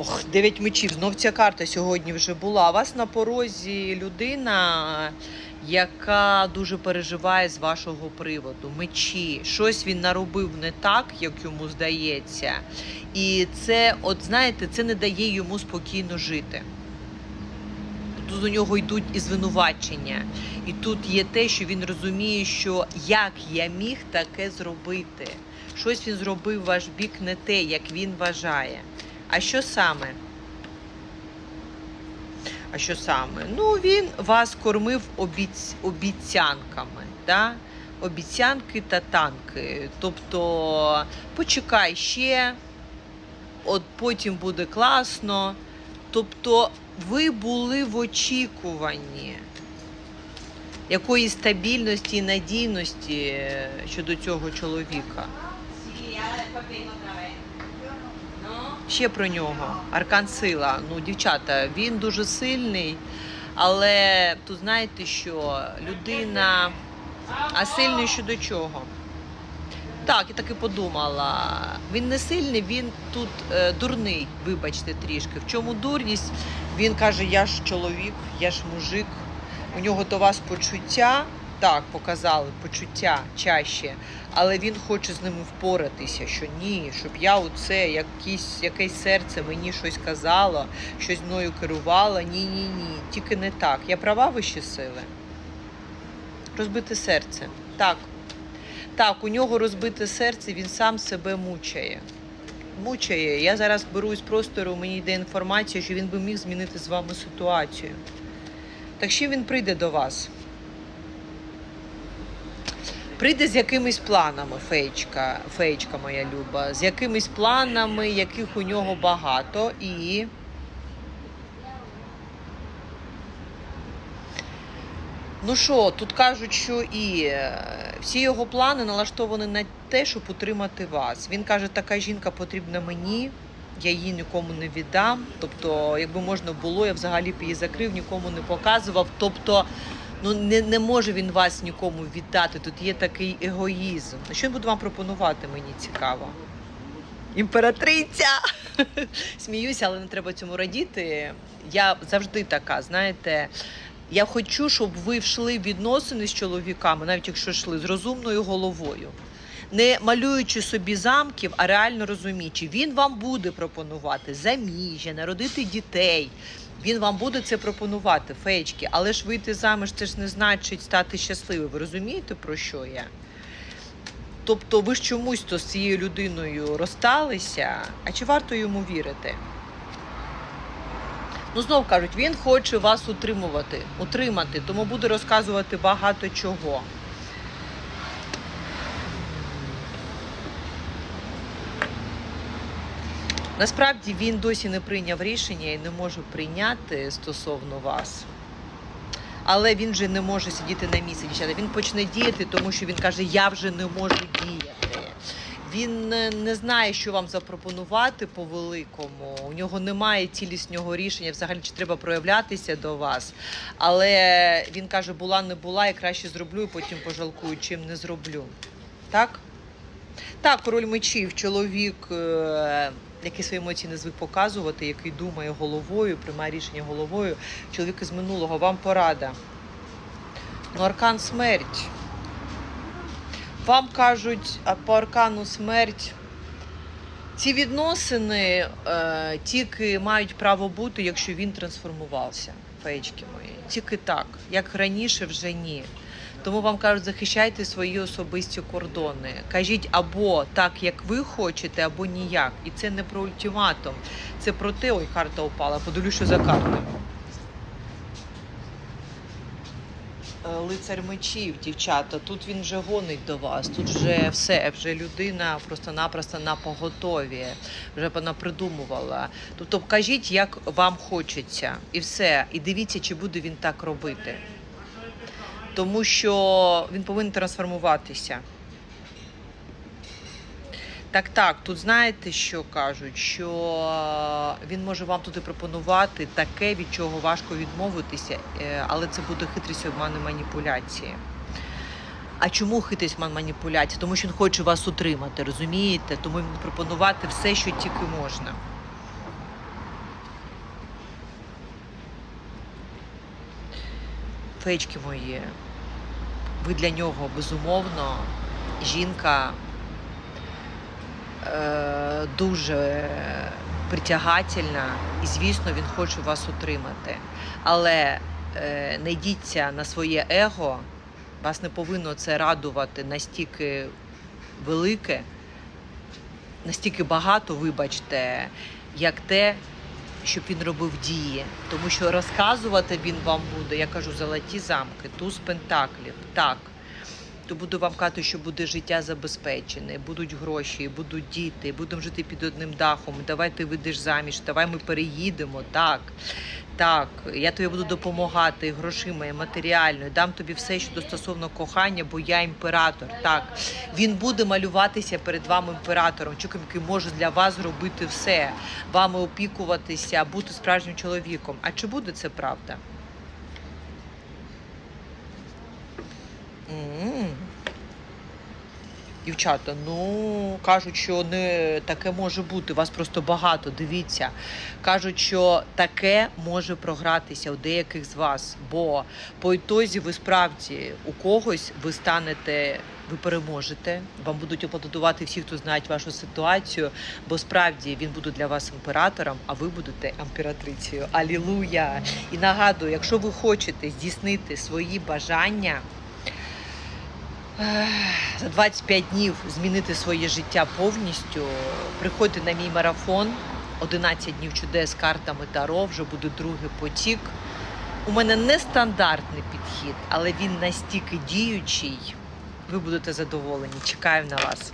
Ох, дев'ять мечів. Знов ця карта сьогодні вже була. У вас на порозі людина, яка дуже переживає з вашого приводу. Мечі. Щось він наробив не так, як йому здається. І це, от знаєте, це не дає йому спокійно жити. Тут у нього йдуть і звинувачення. І тут є те, що він розуміє, що як я міг таке зробити. Щось він зробив ваш бік не те, як він вважає. А що саме? А що саме? Ну, він вас кормив обіць... обіцянками. Да? Обіцянки та танки. Тобто почекай ще, от потім буде класно. Тобто ви були в очікуванні якоїсь стабільності і надійності е, щодо цього чоловіка. Ще про нього. Аркан сила. Ну, дівчата, він дуже сильний, але тут знаєте, що людина. А сильний щодо чого? Так, я так і подумала. Він не сильний, він тут е, дурний, вибачте трішки. В чому дурність? Він каже: я ж чоловік, я ж мужик. У нього до вас почуття. Так, показали почуття чаще, але він хоче з ними впоратися. Що ні, щоб я оце якісь, якесь серце мені щось казало, щось мною керувало. Ні, ні, ні. Тільки не так. Я права вищі сили. Розбите серце. Так. Так, у нього розбите серце, він сам себе мучає. Мучає. Я зараз беру із простору, мені йде інформація, що він би міг змінити з вами ситуацію. Так що він прийде до вас? Прийде з якимись планами, феєчка, феєчка моя люба, з якимись планами, яких у нього багато, і. Ну що, тут кажуть, що і е, всі його плани налаштовані на те, щоб утримати вас. Він каже, така жінка потрібна мені, я її нікому не віддам. Тобто, якби можна було, я взагалі б її закрив, нікому не показував. Тобто, ну не, не може він вас нікому віддати. Тут є такий егоїзм. Що він буде вам пропонувати, мені цікаво. Імператриця! Сміюся, але не треба цьому радіти. Я завжди така, знаєте. Я хочу, щоб ви йшли в відносини з чоловіками, навіть якщо йшли з розумною головою. Не малюючи собі замків, а реально розуміючи, він вам буде пропонувати заміжжя, народити дітей. Він вам буде це пропонувати, феєчки, але ж вийти заміж це ж не значить стати щасливим. Ви розумієте, про що я? Тобто ви ж чомусь то з цією людиною розсталися, а чи варто йому вірити? Ну, знов кажуть, він хоче вас утримувати, утримати, тому буде розказувати багато чого. Насправді він досі не прийняв рішення і не може прийняти стосовно вас. Але він вже не може сидіти на місці, дівчата. Він почне діяти, тому що він каже, я вже не можу діяти. Він не, не знає, що вам запропонувати по великому. У нього немає цілісного рішення, взагалі чи треба проявлятися до вас. Але він каже, була не була, я краще зроблю, і потім пожалкую, чим не зроблю. Так? Так, король мечів, чоловік, е, який свої емоції не звик показувати, який думає головою, приймає рішення головою. Чоловік із минулого, вам порада. Ну, аркан смерть. Вам кажуть, а по аркану смерть. Ці відносини е, тільки мають право бути, якщо він трансформувався, феєчки мої. Тільки так. Як раніше, вже ні. Тому вам кажуть, захищайте свої особисті кордони. Кажіть або так, як ви хочете, або ніяк. І це не про ультиматум. Це про те, ой, карта упала. Подивлюсь, що за карта. Е, Лицар мечів, дівчата, тут він вже гонить до вас. Тут вже все, вже людина просто-напросто на поготові, вже вона придумувала. Тобто кажіть, як вам хочеться, і все. І дивіться, чи буде він так робити тому що він повинен трансформуватися. Так, так, тут знаєте, що кажуть, що е, він може вам туди пропонувати таке, від чого важко відмовитися, е, але це буде хитрість обману маніпуляції. А чому хитрість обман маніпуляції? Тому що він хоче вас утримати, розумієте? Тому він пропонувати все, що тільки можна. Фечки мої ви для нього безумовно жінка е, дуже притягательна, і звісно, він хоче вас отримати. Але е, не йдіться на своє его, вас не повинно це радувати настільки велике, настільки багато, вибачте, як те, щоб він робив дії. Тому що розказувати він вам буде, я кажу, золоті замки, туз пентаклів. Так. То буду вам казати, що буде життя забезпечене, будуть гроші, будуть діти, будемо жити під одним дахом. Давай ти вийдеш заміж, давай ми переїдемо. Так, так, я тобі буду допомагати грошима, і матеріально, дам тобі все, що стосовно кохання, бо я імператор. Так, він буде малюватися перед вами імператором, чоловіком, який може для вас зробити все, вами опікуватися, бути справжнім чоловіком. А чи буде це правда? М. Дівчата, ну кажуть, що не таке може бути. Вас просто багато. Дивіться. Кажуть, що таке може програтися у деяких з вас. Бо по ітозі ви справді у когось ви станете, ви переможете. Вам будуть аплодувати всі, хто знають вашу ситуацію. Бо справді він буде для вас імператором, а ви будете імператрицею. Алілуя! І нагадую, якщо ви хочете здійснити свої бажання. За 25 днів змінити своє життя повністю. Приходьте на мій марафон. 11 днів чудес з картами Таро, вже буде другий потік. У мене нестандартний підхід, але він настільки діючий. Ви будете задоволені. Чекаю на вас.